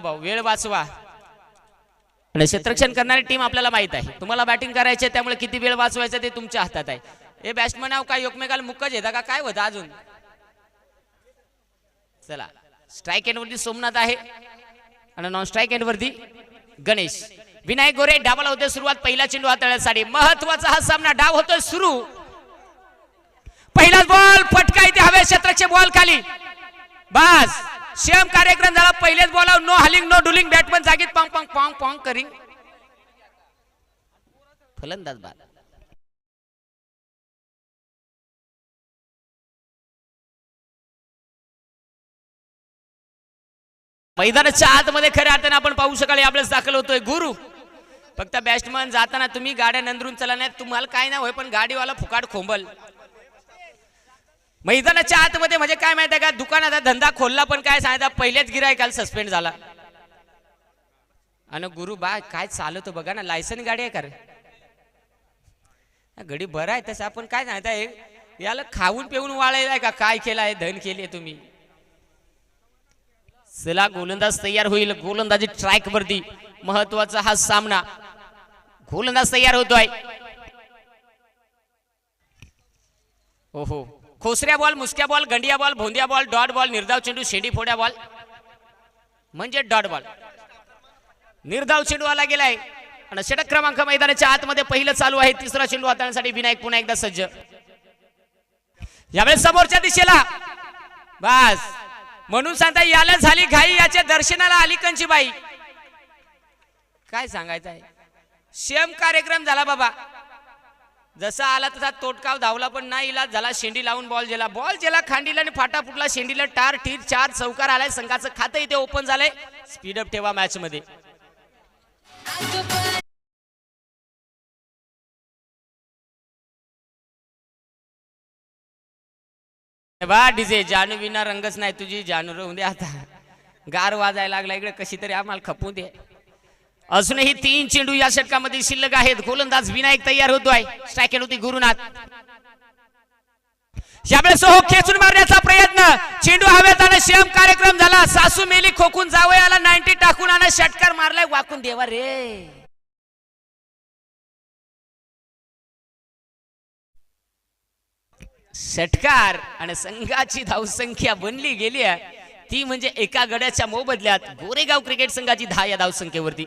बाबा वेळ वाचवा. आणि क्षेत्ररक्षण करणारी टीम आपल्याला माहीत आहे. तुम्हाला बॅटिंग करायची त्यामुळे किती वेळ वाचवायचा ते तुमच्या हातात आहे. हे बॅट्समन आहो काय एकमेकाला मुक्कच येता का काय होतं अजून? चला स्ट्राईक एंड वरती सोमनाथ आहे. आणि नॉन स्ट्राईक एंड वरती गणेश. विनायक गोरे डाबाला होते सुरुवात पहिला चेंडू हाताळण्यासाठी महत्त्वाचा हा सामना डाव होतोय सुरू. पहिलाच बॉल फटका इथे हवे क्षेत्राचे बॉल खाली. बस. सेम कार्यक्रम झाला पहिलेच बोलाव नो हलिंग नो डुलिंग बॅटमन जागीत पॉंग पॉंग पॉंग पॉंग करिंग फलंदाज बाद. मैदानाच्या आतमध्ये खऱ्या अर्थाने आपण पाहू शकाल आपल्याच दाखल होतोय गुरु. फक्त बॅट्समन जाताना तुम्ही गाड्या नंदरून चला नाही तुम्हाला काय नाही होय पण गाडीवाला फुकाट खोंबल. मैदानाच्या आतमध्ये म्हणजे काय माहिती आहे का? दुकानाचा धंदा खोलला पण काय सांगायचा पहिलेच गिरायकाल सस्पेंड झाला. आणि गुरु बा काय चालवतो बघा ना लायसन गाडी आहे का रे? गडी बरं आहे तसं. आपण काय सांगताय याला खाऊन पिऊन वाळायला का? काय केलं आहे? धन केली तुम्ही. चला गोलंदाज तयार होईल. गोलंदाजी ट्रॅक वरती महत्त्वाचा हा सामना. गोलंदाज तयार होतोय. ओहो. खोसऱ्या बॉल मुसक्या बॉल गंडिया बॉल भोंदिया बॉल डॉट बॉल निर्धाव चेंडू शेंडी फोड्या बॉल. म्हणजे डॉट बॉल. निर्धाव चेंडू आला गेलाय. आणि षटक क्रमांक मैदानाच्या आतमध्ये पहिलं चालू आहे. तिसरा चेंडू हाताळण्यासाठी विनायक पुन्हा एकदा सज्ज. यावेळेस समोरच्या दिशेला. बस. म्हणून सांगता याला झाली घाई. याच्या दर्शनाला आली कंची बाई काय सांगायचं आहे शेम कार्यक्रम झाला बाबा. जसा आला तसा तोटकाव धावला पण नाही इलाज झाला शेंडी लावून बॉल गेला बॉल गेला खांडीला आणि फाटा फुटला शेंडीला टार ठीर चार चौकार आलाय संघाचं खातं इथे ओपन झालंय. स्पीडअप ठेवा मॅच मध्ये बा डीजे जानू विना रंगच नाही तुझी जानू राहून दे आता. गार वाजायला लागला इकडे कशी तरी आम्हाला खपू दे. अजूनही तीन चेंडू या षटकामध्ये शिल्लक आहेत. गोलंदाज विनायक तयार होतोय. स्ट्रायकेट होती गुरुनाथ. यावेळेस हो खेचून मारण्याचा प्रयत्न. चेंडू हवेत आणि शेम कार्यक्रम झाला. सासू मेली खोकून जावं याला नाईन्टी टाकून आणि षटकार मारलाय. वाकून देवा रे. षटकार आणि संघाची धावसंख्या बनली गेली आहे. ती म्हणजे एका गड्याच्या मोबदल्यात गोरेगाव क्रिकेट संघाची दहा या धावसंख्येवरती.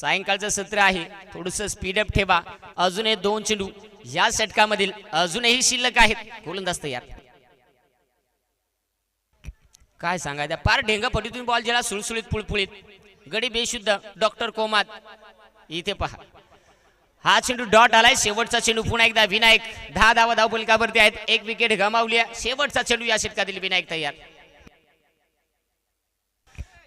सायंकाळचं सत्र आहे. थोडस स्पीडअप ठेवा. अजूनही दोन चेंडू. या षटकामधील अजूनही शिल्लक आहेत. गोलंदाज तयार. काय सांगायचं पार ढेंगा पटीतून बॉल गेला सुळसुळीत पुळपुळीत. गडी बेशुद्ध. डॉक्टर कोमात. इथे पहा. हा चेंडू डॉट आलाय. शेवटचा चेंडू पुन्हा एकदा विनायक. दहा धावा धावपलकावरती आहेत. एक विकेट गमावली शेवटचा चेंडू या षटकातील विनायक तयार.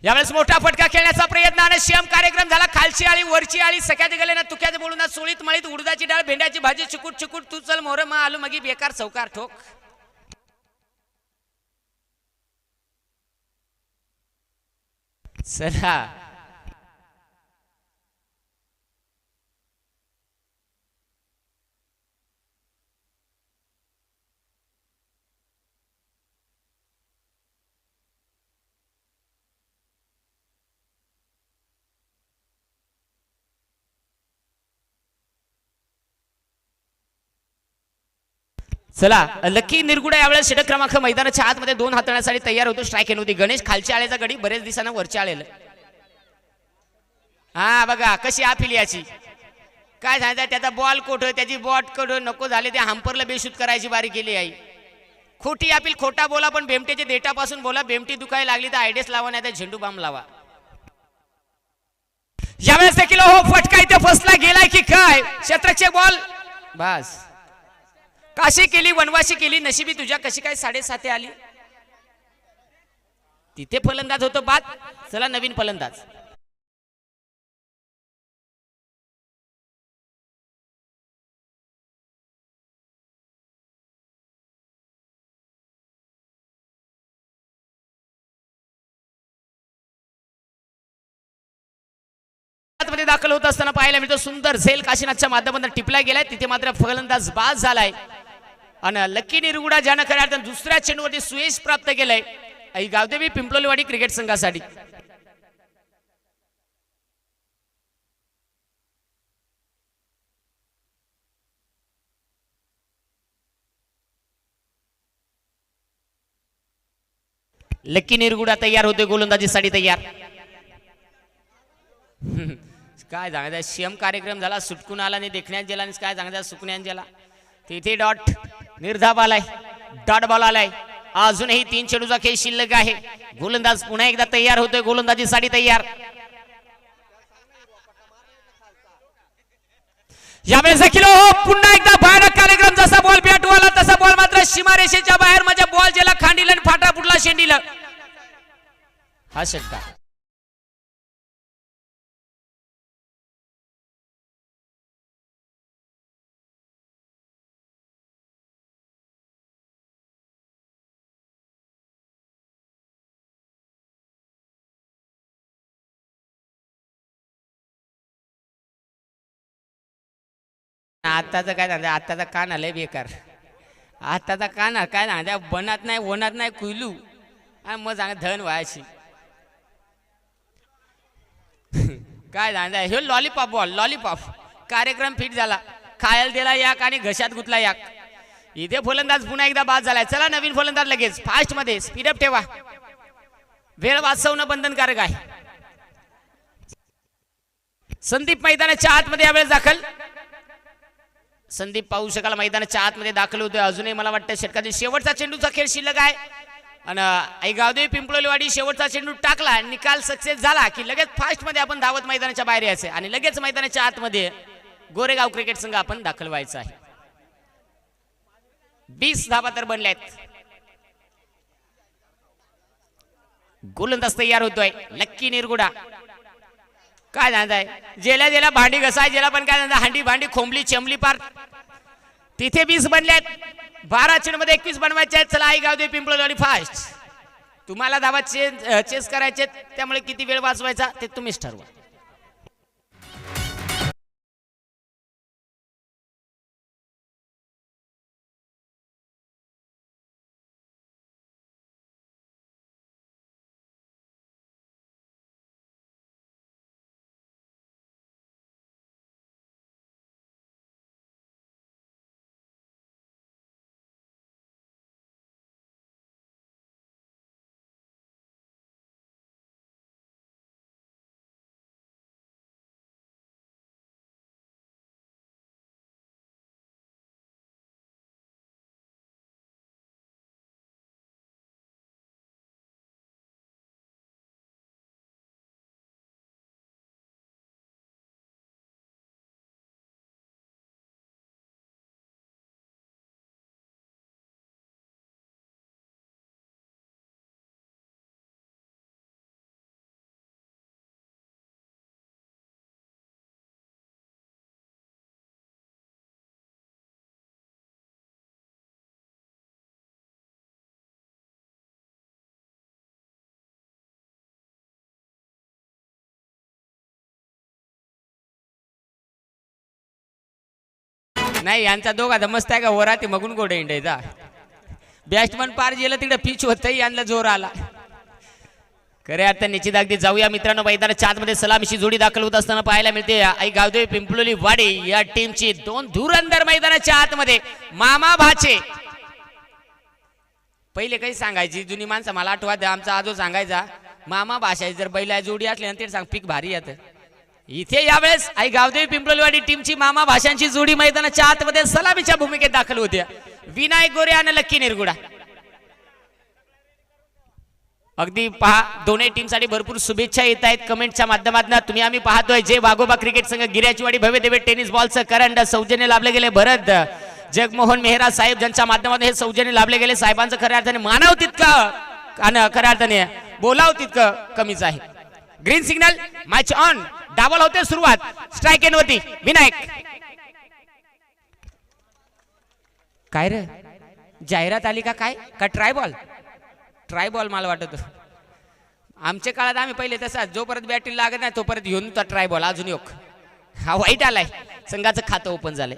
यावेळेस मोठा फटका खेळण्याचा प्रयत्न आणि शेम कार्यक्रम झाला. खालची आळी वरची आळी सख्याचे गेले ना तुक्याचे बोलून ना सुळीत मळीत उडदाची डाळ भेंड्याची भाजी चिकूट चिकूट तू चल मोर मा आलू मगी बेकार चौकार ठोक. चला. चला लकी निर्गुडा यावेळेस षटक क्रमांक मैदानाच्या आतमध्ये दोन हाताळण्यासाठी तयार होतो. स्ट्राईक केली होती. गणेश खालच्या आळेचा गडी बरेच दिवसांना वरच्या आलेलं हा बघा कशी आपिल याची. काय सांगायचं त्याचा बॉल कोठ त्याची बॉट कोठ नको झाले ते हांपरला बेशूत करायची बारी केली आई. खोटी आपली खोटा बोला पण बेमटेच्या देटापासून बोला बेमटी दुखायला लागली तर आयडेस लावा नाही तर झेंडू बाम लावा. यावेळेस देखील हो फटका इथे फसला गेलाय की काय? शत्रक्षे बॉल बस. काशी केली वनवाशी केली नशिबी तुझ्या कशी काय साडेसाते आली? तिथे फलंदाज होतो बाद चला नवीन फलंदाज. मध्ये दाखल होत असताना पाहायला मिळतो सुंदर झेल काशीनाथच्या माध्यमातून टिपला गेलाय. तिथे मात्र फलंदाज बाद झालाय. आणि लकी निरगुडा ज्यानं खऱ्या अर्थानं दुसऱ्या चेंडूवरती सुयश प्राप्त केलंय. आई गावदेवी पिंपलोलीवाडी क्रिकेट संघासाठी. लक्की निरगुडा तयार होते गोलंदाजीसाठी तयार. काय सांगायचं शेम कार्यक्रम झाला सुटकून आला नाही देखण्यात गेला काय सांगायचं सुकण्यात गेला तिथे डॉट. निर्धाव आलाय डॉट बॉल आलाय. अजूनही तीन चेडूचा खेळ शिल्लक आहे. गोलंदाज पुन्हा एकदा तयार होतोय गोलंदाजीसाठी तयार. यावेळेस देखील हो, पुन्हा एकदा भयानक कार्यक्रम जसा बॉल पेटवाला तसा बॉल मात्र सीमारेषेच्या बाहेर म्हणजे बॉल ज्याला खांडील आणि फाटा फुटला शेंडीला हा षटकार. आत्ताचं काय सांगता आत्ताचा कान आलंय बेकार. आत्ताचा कान काय सांगता बनात नाही वनात नाही कुयलू. आणि मग सांगा धन व्हायची काय सांगता हे लॉलीपॉप बॉल लॉलीपॉप कार्यक्रम फिट झाला. खायला दिला याक आणि घशात गुतला याक. इथे फलंदाज पुन्हा एकदा बाद झालाय. चला नवीन फलंदाज लगेच. फास्टमध्ये स्पीडअप ठेवा. वेळ वाचवणं बंधनकारक आहे. संदीप मैदानाच्या आतमध्ये यावेळेस दाखल. संदीप पाहू शकाल मैदानाच्या आतमध्ये दाखल होतोय. अजूनही मला वाटतं षटकातील शेवटचा चेंडूचा खेळ शिल्लक आहे. आणि आई गावदेवी पिंपळोलीवाडी शेवटचा चेंडू टाकला. आणि निकाल सक्सेस झाला की लगेच फास्टमध्ये आपण धावत मैदानाच्या बाहेर यायचं. आणि लगेच मैदानाच्या आतमध्ये गोरेगाव क्रिकेट संघ आपण दाखल व्हायचं आहे. वीस धाबा तर बनल्या गोलंदाज तयार होतोय. लक्की निरगुडा. काय जाणताय जेला जेला भांडी घसाय जेला पण काय जाणता हांडी भांडी खोंबली चेंबली पार. तिथे वीस बनल्यात बारा चेंडमध्ये एकवीस बनवायचे आहेत. चला आई गाव दे पिंपळवाडी फास्ट तुम्हाला धावा चेंज चेस करायचे त्यामुळे किती वेळ वाचवायचा ते तुम्हीच ठरवा. नाही यांचा दोघा मस्त आहे का? वरा ते मगून गोडे इंडायचा बॅट्समन पार गेलं तिकडे पिच होत यांना जोर आला. खरे आता निश्चित अगदी जाऊया मित्रांनो मैदानाच्या आतमध्ये सलामीशी जोडी दाखल होत असताना पाहायला मिळते. आई गावदेवी पिंपलोली वाडे या टीमची दोन धुरंदर मैदानाच्या आतमध्ये मामा भाचे. पहिले काही सांगायची जुनी माणसं मला आठवत आमचा आजो सांगायचा मामा भाषाची जर बैला जोडी असली ना ते सांग पीक भारी येतं इथे यावेळेस आई गावदेवी पिंपळवाडी टीमची मामा भाषांची जोडी मैदानाच्या आतमध्ये सलामीच्या भूमिकेत दाखल होत्या. विनायक गोरे आणि लक्की निरगुडा. अगदी पहा दोन्ही टीमसाठी भरपूर शुभेच्छा येत आहेत. कमेंटच्या माध्यमातून तुम्ही आम्ही पाहतोय जे वाघोबा क्रिकेट संघ गिर्याचीवाडी भव्य देवे टेनिस बॉलचं करंड सौजन्य लाभले गेले भरत. जगमोहन मेहरा साहेब ज्यांच्या माध्यमातून हे सौजन्य लाभले गेले साहेबांचं खऱ्या अर्थाने मानव तितकं आणि खऱ्या अर्थाने बोलाव तितकं कमीच आहे. ग्रीन सिग्नल मॅच ऑन डाबल होते सुरुवात. स्ट्राईक एन होती विनायक. काय रे? जाहिरात आली का काय? का ट्राय बॉल ट्राय बॉल मला वाटत. आमच्या काळात आम्ही पहिले तसा जोपर्यंत बॅटरी लागत नाही तोपर्यंत घेऊन तो ट्राय बॉल अजून एक. हा वाईट आलाय. संघाचं खातं ओपन झालंय.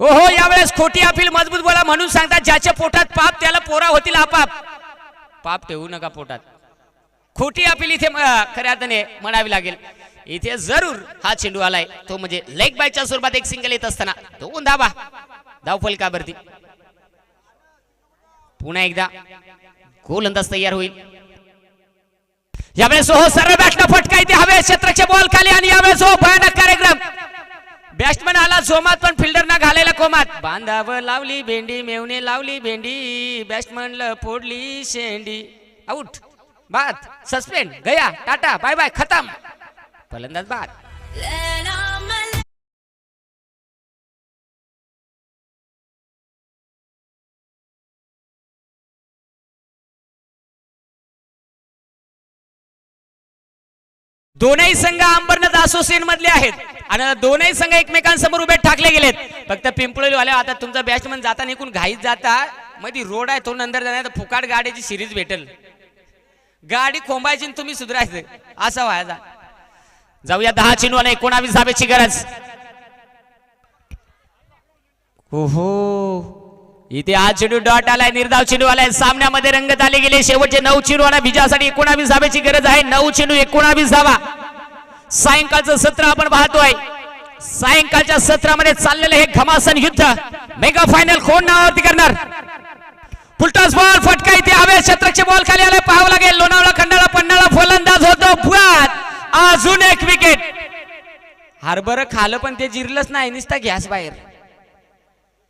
हो हो यावेळेस खोटी अपील मजबूत बोला म्हणून सांगतात ज्याच्या पोटात पाप त्याला पोरा होतील आपाप. पाप ठेवू नका पोटात. खोटी अपील इथे खऱ्या अर्थाने म्हणावी लागेल. इथे जरूर हा चेंडू आलाय. तो म्हणजे लेग बायच्या स्वरूपात एक सिंगल येत असताना. दोन धाबा धाव फलकावरती पुन्हा एकदा. गोलंदाज तयार होईल. यावेळेस हो सर्व बॅटला फटका इथे हवे क्षेत्राच्या बॉल खाली आणि यावेळेस हो भयानक कार्यक्रम. बॅट्समन आला जोमात पण फिल्डर ना घालायला कोमात. बांधाव लावली भेंडी मेवणे लावली भेंडी. बॅट्समनला फोडली शेंडी. आउट बाद सस्पेंड गया टाटा बाय बाय खतम. फलंदाज बाद. दोनही संघ अंबरनाथ असोसिएशन मधले आहेत. आणि दोनही संघ एकमेकांसमोर उभे ठाकले गेलेत. फक्त पिंपळी आता तुमचा बॅट्समन जाता निघून घाईत जाता. मधी रोड आहे तो नंतर जाणार फुकाट गाडीची सिरीज भेटेल. गाडी खोंबायची तुम्ही सुधरायचं. असं व्हायचा जाऊया दहा चिनवाला एकोणावीस धाब्याची गरज. ओहो. इथे आज चेंडू डॉट आलाय निर्धाव चेंडू आलाय. सामन्यामध्ये रंगत आले गेले. शेवटचे नऊ चेंडू आला विजयासाठी एकोणावीस धाब्याची गरज आहे. नऊ चेंडू एकोणावीस धावा. सायंकाळचं सत्र आपण पाहतोय. सायंकाळच्या सत्रामध्ये चाललेलं हे घमासन युद्ध. मेगा फायनल कोण नावावरती करणार? फुलटॉस बॉल फटका इथे हवे. क्षेत्राचे बॉल खाली आले पाहावं लागेल. लोणावळा खंडाळा पन्नाळा फलंदाज होतो बुआत. अजून एक विकेट हरभर खालं पण ते जिरलंच नाही निसता घ्यास बाहेर.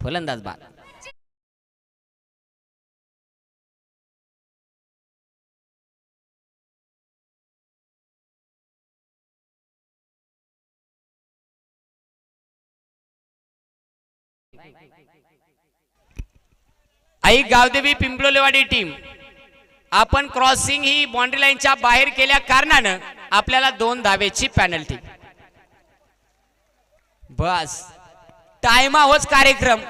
फलंदाज बाद. आई गावदेवी पिंपलोलेवाडी टीम आपण क्रॉसिंग ही बाउंड्री लाईनच्या बाहेर केल्या कारणानं आपल्याला दोन धावेची पॅनल्टी बस. टायमा होच कार्यक्रम.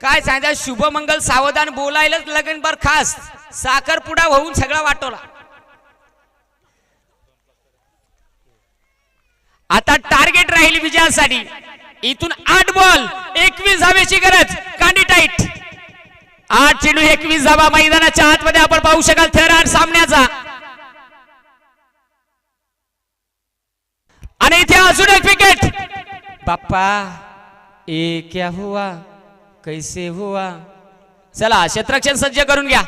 काय सांगता शुभमंगल सावधान बोलायलाच लगन बर खास. साखरपुडा होऊन सगळा वाटवला आता टार्गेट राहील विजयासाठी. इथून आठ बॉल एकवीस धावेची गरज. कांडी टाईट आठ चेंडू एकवीस धावा मैदानाच्या आतमध्ये आपण पाहू शकाल थरार सामन्याचा. आणि इथे अजून एक विकेट बाप्पा ए क्या हुआ? कैसे हुआ? चला क्षेत्रक्षण सज्ज करून घ्या.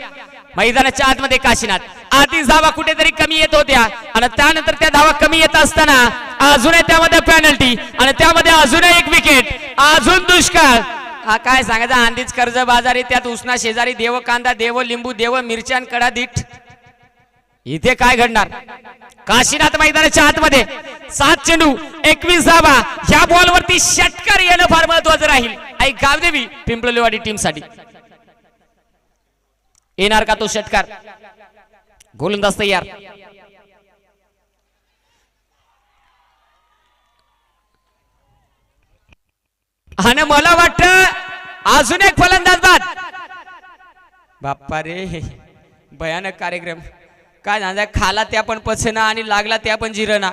मैदानाच्या आतमध्ये काशीनाथ. आधीच धावा कुठेतरी कमी येत होत्या. आणि त्यानंतर त्या धावा कमी येत असताना अजूनही त्यामध्ये पॅनल्टी आणि त्यामध्ये अजूनही एक विकेट अजून दुष्काळ. हा काय सांगायचं? आंधीच कर्ज बाजारी त्यात उष्णा शेजारी देव कांदा देव लिंबू देव मिरच्यान कडा दीठ. इथे काय घडणार? काशीनाथ मैदानाच्या आतमध्ये सात चेंडू एकवीस धावा ह्या बॉलवरती षटकार येणं फार महत्वाचं राहील. आई गावदेवी पिंपळलेवाडी टीमसाठी येणार का तो षटकार? गोलंदाज तयार. आणि मला वाटत अजून एक फलंदाज बाद. बाप्पा रे भयानक कार्यक्रम. काय झालं खाला त्या पण पचना आणि लागला त्या पण जिरणा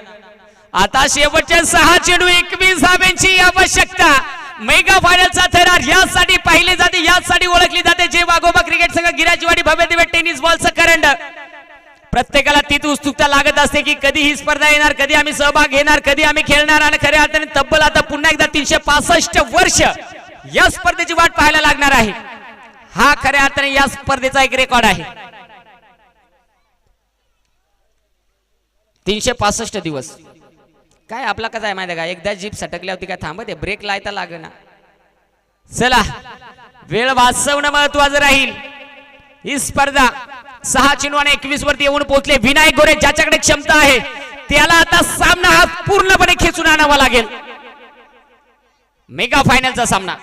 आता शेवटच्या सहा चेडू एकवीस धाब्यांची आवश्यकता. मेगा फायनलचा थरार यासाठी पाहिली जाते यासाठी ओळखली जाते जे वाघोबा क्रिकेट संघ गिराजीवाडी भव्य दिव्य टेनिस बॉलचं करंड प्रत्येकाला तीच उत्सुकता लागत असते की कधी ही स्पर्धा येणार कधी आम्ही सहभाग घेणार कधी आम्ही खेळणार आणि खऱ्या अर्थाने तब्बल आता पुन्हा एकदा तीनशे पासष्ट वर्ष या स्पर्धेची वाट पाहायला लागणार आहे. हा खऱ्या अर्थाने या स्पर्धेचा एक रेकॉर्ड आहे. तीनशे पासष्ट दिवस. काय आपला कसा आहे माहिती का? एकदा जीप सटकल्या होती काय थांबते ब्रेक लायता लागना. चला वेळ वाचवणं महत्वाचं राहील. ही स्पर्धा सहा चेंडू आणि एकवीस वरती येऊन पोहोचले. विनायक गोरे ज्याच्याकडे क्षमता आहे त्याला आता सामना हा पूर्णपणे खेचून आणावा लागेल. मेगा फायनलचा सामना.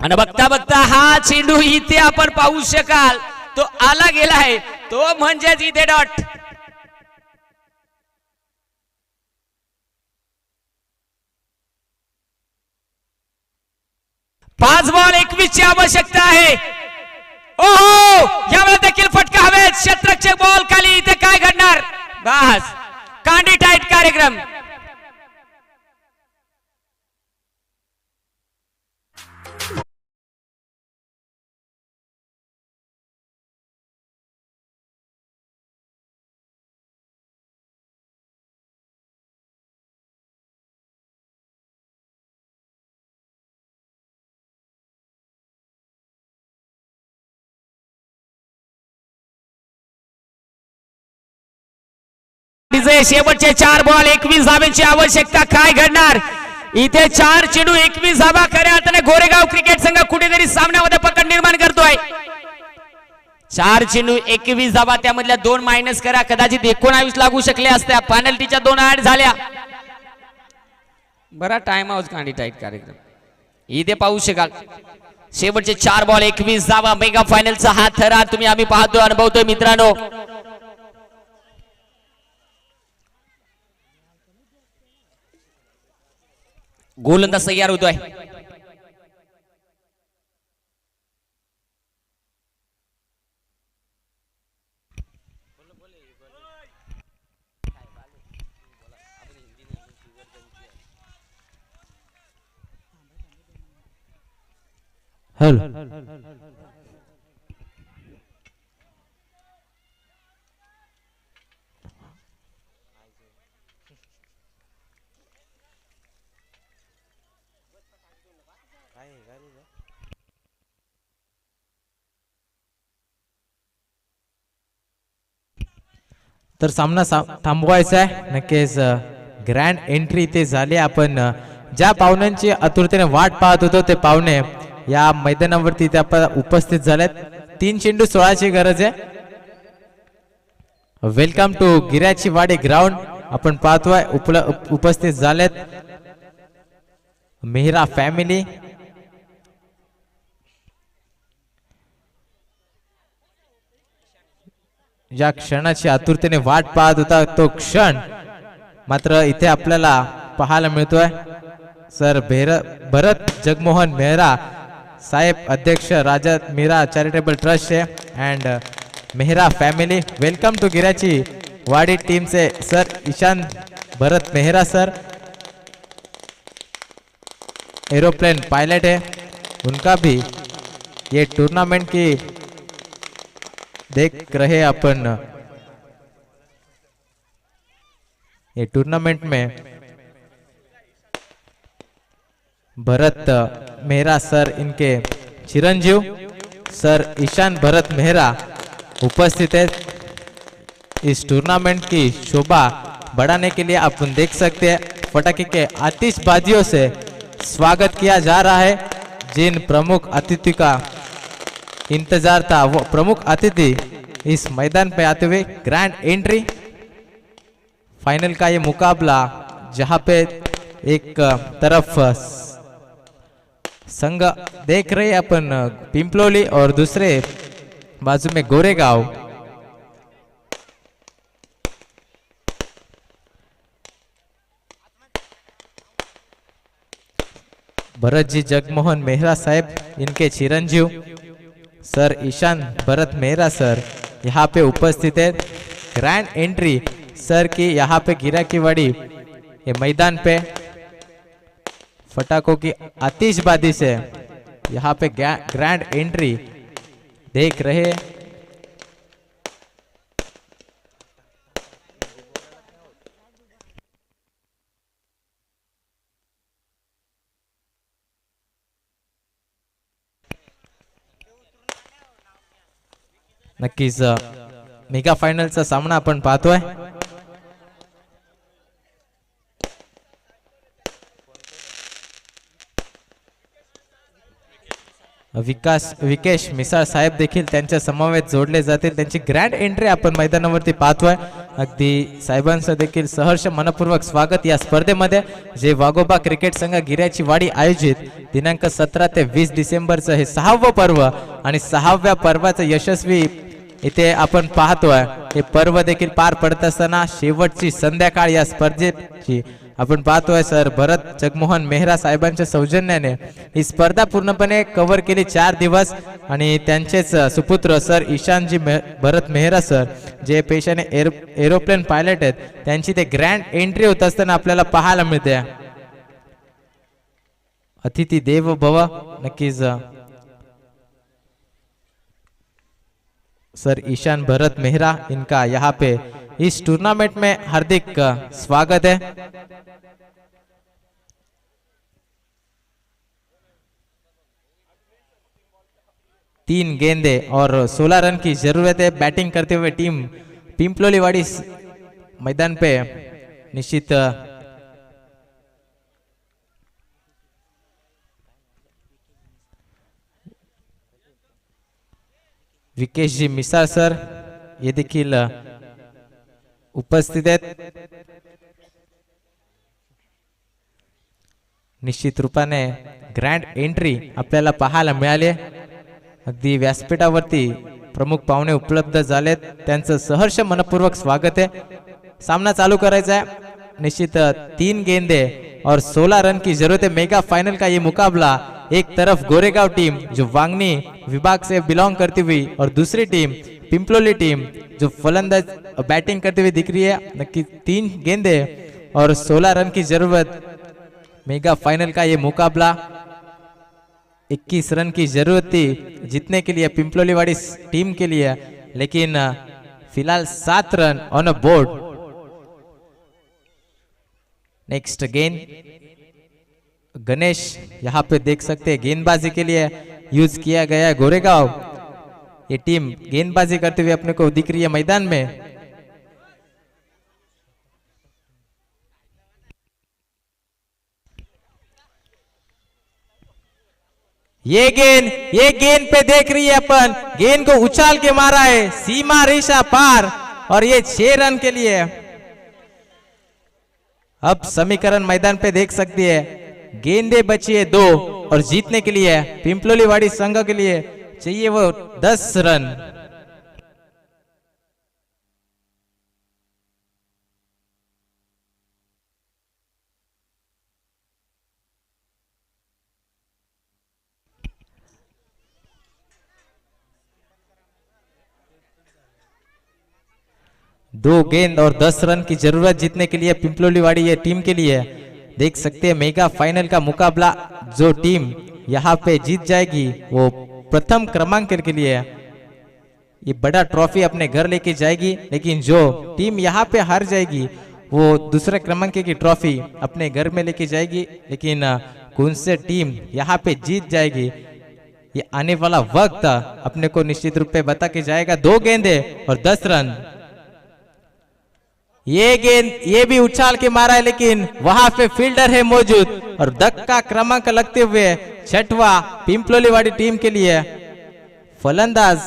आणि बघता बघता हा चेंडू इथे आपण पाहू शकाल. तो आला गेला आहे तो म्हणजेच इथे डॉट. पाच बॉल एकवीस ची आवश्यकता आहे. ओहो यावेळेला देखील फटका हवेत. क्षेत्रक्षक बॉल खाली. इथे काय घडणार? बस. कांडी टाईट कार्यक्रम. विजय शेवटचे चार बॉल एकवीस धाब्यांची आवश्यकता काय घडणार? इथे चार चेंडू एकवीस धाबा खऱ्या अर्थाने गोरेगाव क्रिकेट संघ कुठेतरी सामन्यामध्ये पकड निर्माण करतोय. चार चेंडू एकवीस धाबा त्यामधल्या दोन मायनस करा. कदाचित एकोणावीस लागू शकल्या असत्या. पॅनल्टीच्या दोन आठ झाल्या. बरा टाइम हाऊस कांडी टाईट कार्यक्रम. इथे पाहू शकाल. शेवटचे चार बॉल एकवीस धावा. मेगा फायनलचा हा थरार तुम्ही आम्ही पाहतोय अनुभवतोय मित्रांनो. गोलंदाज तयार होतोय. हॅलो. तर सामना सा थांबवायचा आहे. नक्कीच ग्रँड एंट्री इथे झाली. आपण ज्या पाहुण्यांची आतुरतेने वाट पाहत होतो ते पाहुणे या मैदानावरती त्या उपस्थित झालेत. तीन चेंडू सोळाची गरज आहे. वेलकम टू गिऱ्याची वाडी ग्राउंड आपण पाहतोय उपस्थित झालेत. मेहरा फॅमिली ज्या क्षणाची आतुरतेने वाट पाहत होता तो क्षण मात्र इथे आपल्याला पाहायला मिळतोय. सर भेर भरत जगमोहन मेहरा साहेब अध्यक्ष Raja Meera charitable trust and Mehra family. Welcome to Girachi Wadi team say sir Ishan Bharat Mehra sir. Aeroplane pilot है उनका भी ये टूर्नामेंट की देख रहे अपन। ये टूर्नामेंट में भरत, मेहरा, सर, इनके चिरंजीव, सर, ईशान, भरत, मेहरा उपस्थित है। इस टूर्नामेंट की शोभा बढ़ाने के लिए अपन देख सकते हैं। पटाखे के आतिशबाजियों से स्वागत किया जा रहा है। जिन प्रमुख अतिथि का इंतज़ार था वो प्रमुख अतिथि इस मैदान पे आते हुए ग्रैंड एंट्री फाइनल का ये मुकाबला, जहाँ पे एक तरफ़ संघ देख रहे अपन पिंपलोली और दूसरे बाजू में गोरेगांव। भरत जी जगमोहन मेहरा साहेब, इनके चिरंजीव। सर ईशान भरत मेहरा सर यहाँ पे उपस्थित है। ग्रैंड एंट्री सर की यहाँ पे गिरा की वड़ी, ये मैदान पे। फटाखों की आतिशबाजी से यहाँ पे ग्रैंड एंट्री देख रहे नक्कीच मेगा फायनलचा सामना आपण पाहतोय. विकास विकेश मिसाळ साहेब देखील त्यांच्या समावेत जोडले जातील. त्यांची ग्रँड एंट्री आपण मैदानावरती पाहतोय. अगदी साहेबांचं देखील सहर्ष मनपूर्वक स्वागत या स्पर्धेमध्ये जे वाघोबा क्रिकेट संघ गिऱ्याची वाडी आयोजित दिनांक सतरा ते वीस डिसेंबरचं हे सहावं पर्व आणि सहाव्या पर्वाचं यशस्वी इथे आपण पाहतोय हे पर्व देखील पार पडत असताना शेवटची संध्याकाळ या स्पर्धेची आपण पाहतोय सर. भरत जगमोहन मेहरा साहेबांच्या सौजन्याने ही स्पर्धा पूर्णपणे कव्हर केली चार दिवस. आणि त्यांचेच सुपुत्र सर. ईशानजी मे भरत मेहरा सर. जे पेशाने एरो एरोप्लेन पायलट आहेत त्यांची ते ग्रँड एंट्री होत असताना आपल्याला पाहायला मिळते. अतिथी देव भव नक्कीच सर ईशान भरत मेहरा, इनका यहाँ पे इस टूर्नामेंट में हार्दिक स्वागत है। तीन गेंदे और 16 रन की ज़रूरत है। बैटिंग करते हुए टीम पिंपलोलीवाड़ी मैदान पे निश्चित विकेशजी मिसाळ सर हे देखील उपस्थित आहेत. निश्चित रूपाने ग्रँड एंट्री आपल्याला पाहायला मिळाली अगदी व्यासपीठावरती प्रमुख पाहुणे उपलब्ध झालेत. त्यांचं सहर्ष मनपूर्वक स्वागत आहे. सामना चालू करायचा आहे. निश्चित तीन गेंदे और 16 रन की जरूरत है मेगा फाइनल का ये मुकाबला? एक तरफ गोरेगांव टीम जो वांगनी विभाग से बिलोंग करती हुई और दूसरी टीम पिंपलोली टीम जो फलंदाज बैटिंग करती हुई दिख रही है तीन गेंदे और 16 रन की ज़रूरत। मेगा फाइनल का ये मुकाबला 21 रन की ज़रूरत थी जीतने के लिए पिंपलोली वाड़ी टीम के लिए, लेकिन, फ़िलहाल सात run on a board next गेंद गणेश यहाँ पे देख सकते हैं गेंदबाजी के लिए। यूज़ किया गया है गोरेगांव। ये टीम गेंदबाजी करते हुए अपने को दिख रही है मैदान में। ये गेंद ये गेंद पे देख रही है अपन। गेंद को उछाल के मारा है सीमा रेशा पार, और ये छह रन के लिए। अब समीकरण मैदान पे देख सकती है। गेंदे बची है दो। और जीतने के लिए पिंपलोली वाड़ी संघ के लिए चाहिए वो दस रन। दो गेंद और दस रन की ज़रूरत जीतने के लिए पिंपलोली वाड़ी ये टीम के लिए देख सकते हैं मेगा फाइनल का मुकाबला जो टीम यहाँ पे जीत जाएगी, वो प्रथम क्रमांक के लिए ये बड़ा ट्रॉफी अपने घर लेके जाएगी, लेकिन जो टीम यहाँ पे हार जाएगी, वो दूसरे क्रमांक की ट्रॉफी अपने घर में लेके जाएगी, लेकिन कौन से टीम यहाँ पे जीत जाएगी, ये आने वाला वक्त अपने को निश्चित रूप पे बता के जाएगा। दो गेंदे और दस रन। ये गेंद, ये भी उछाल के मारा है, लेकिन वहाँ पे फील्डर है मौजूद। और धक्का क्रमांक लगते हुए छठवा पिंपलोली वाली टीम के लिए फलंदाज।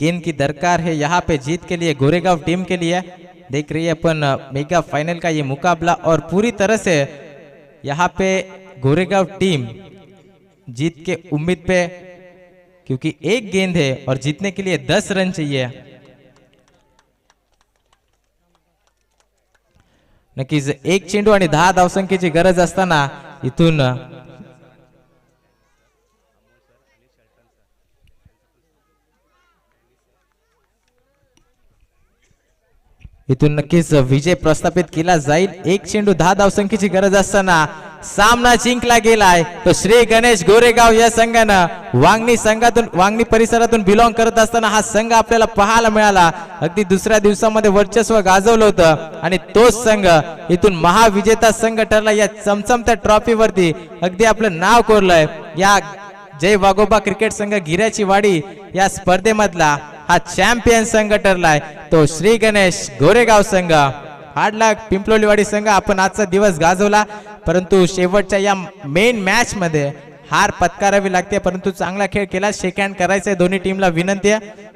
गेंद की दरकार है यहाँ पे जीत के लिए, गोरेगांव टीम के लिए। देख रही है अपन मेगा फाइनल का ये मुकाबला और पूरी तरह से यहाँ पे गोरेगांव टीम जीत के उम्मीद पे क्योंकि एक गेंद है और जीतने के लिए दस रन चाहिए। नक्कीच एक चेंडू आणि दहा धावसंख्येची गरज असताना इथून इथून नक्कीच विजय प्रस्थापित केला जाईल. एक चेंडू दहा धावसंख्येची गरज असताना सामना जिंकला गेलाय. तो श्री गणेश गोरेगाव या संघानं वांगणी संघातून वांगणी परिसरातून बिलॉंग करत असताना हा संघ आपल्याला पाहायला मिळाला. अगदी दुसऱ्या दिवसामध्ये वर्चस्व गाजवलं होतं आणि तोच संघ इथून महाविजेता संघ ठरला. या चमचमत्या ट्रॉफीवरती अगदी आपलं नाव कोरलंय. या जय वागोबा क्रिकेट संघ गिऱ्याची वाडी या स्पर्धेमधला हा चॅम्पियन संघ ठरलाय. तो श्री गणेश गोरेगाव संघ. हाडला पिंपलोलीवाडी संघ. आपण आजचा दिवस गाजवला. परंतु शेवटच्या या मेन मॅच मध्ये हार पत्कारावी लागते. परंतु चांगला खेळ केला. शेक हँड करायचंय. दोन्ही टीमला विनंती आहे.